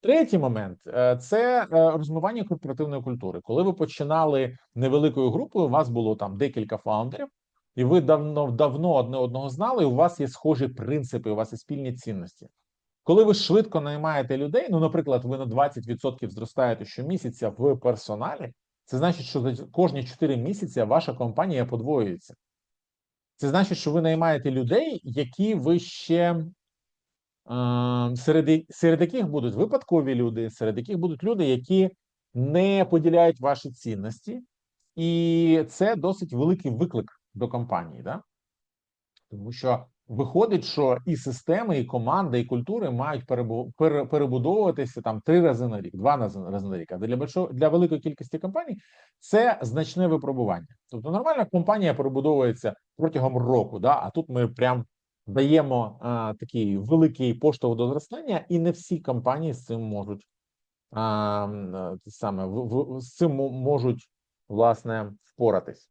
Третій момент е, це е, розмивання корпоративної культури. Коли ви починали невеликою групою, у вас було там декілька фаундерів, і ви давно давно одне одного знали. і У вас є схожі принципи, у вас є спільні цінності. Коли ви швидко наймаєте людей, ну, наприклад, ви на 20% зростаєте щомісяця в персоналі, це значить, що за кожні 4 місяці ваша компанія подвоюється. Це значить, що ви наймаєте людей, які ви ще серед, серед яких будуть випадкові люди, серед яких будуть люди, які не поділяють ваші цінності, і це досить великий виклик до компанії, да? тому що виходить, що і системи, і команди, і культури мають перебу- пере- перебудовуватися там три рази на рік, два рази на рік. А для большого для великої кількості компаній це значне випробування. Тобто нормальна компанія перебудовується протягом року, да? а тут ми прям даємо а, такий великий поштовх до зростання, і не всі компанії з цим можуть а, саме в, в, з цим можуть власне впоратись.